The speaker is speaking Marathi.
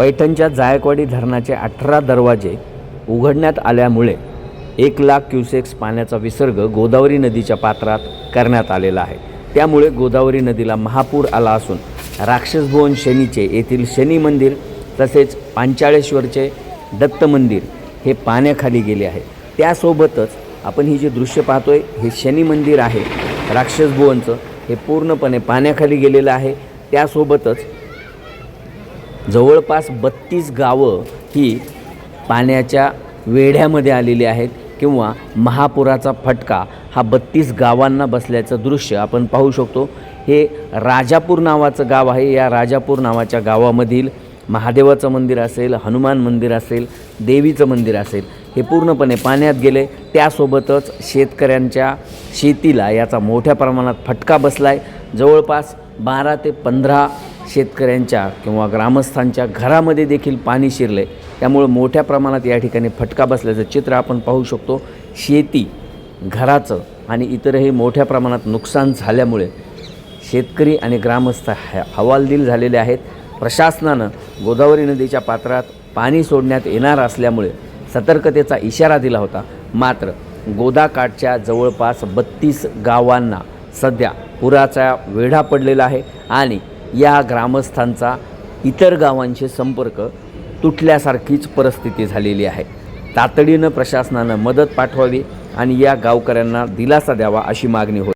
पैठणच्या जायकवाडी धरणाचे अठरा दरवाजे उघडण्यात आल्यामुळे एक लाख क्युसेक्स पाण्याचा विसर्ग गोदावरी नदीच्या पात्रात करण्यात आलेला आहे. त्यामुळे गोदावरी नदीला महापूर आला असून राक्षसभुवन शनीचे येथील शनी मंदिर तसेच पांचाळेश्वरचे दत्त मंदिर हे पाण्याखाली गेले आहे. त्यासोबतच आपण ही जे दृश्य पाहतोय हे शनी मंदिर आहे. राक्षसभुवनचं हे पूर्णपणे पाण्याखाली गेलेलं आहे. त्यासोबतच जवळपास बत्तीस गावं ही पाण्याच्या वेढ्यामध्ये आलेली आहेत किंवा महापुराचा फटका हा बत्तीस गावांना बसल्याचं दृश्य आपण पाहू शकतो. हे राजापूर नावाचं गाव आहे. या राजापूर नावाच्या गावामधील महादेवाचं मंदिर असेल हनुमान मंदिर असेल देवीचं मंदिर असेल हे पूर्णपणे पाण्यात गेले. त्यासोबतच शेतकऱ्यांच्या शेतीला याचा मोठ्या प्रमाणात फटका बसला आहे जवळपास बारा ते पंधरा शेतकऱ्यांच्या किंवा ग्रामस्थांच्या घरामध्ये देखील पाणी शिरले त्यामुळे मोठ्या प्रमाणात या ठिकाणी फटका बसल्याचं चित्र आपण पाहू शकतो. शेती घराचं आणि इतरही मोठ्या प्रमाणात नुकसान झाल्यामुळे शेतकरी आणि ग्रामस्थ ह हवालदिल झालेले आहेत. प्रशासनानं गोदावरी नदीच्या पात्रात पाणी सोडण्यात येणार असल्यामुळे सतर्कतेचा इशारा दिला होता. मात्र गोदाकाठच्या जवळपास बत्तीस गावांना सध्या पुराचा वेढा पडलेला आहे आणि या ग्रामस्थांचा इतर गावांशी संपर्क तुटल्यासारखीच परिस्थिती झालेली आहे. तातडीनं प्रशासनानं मदत पाठवावी आणि या गावकऱ्यांना दिलासा द्यावा अशी मागणी होती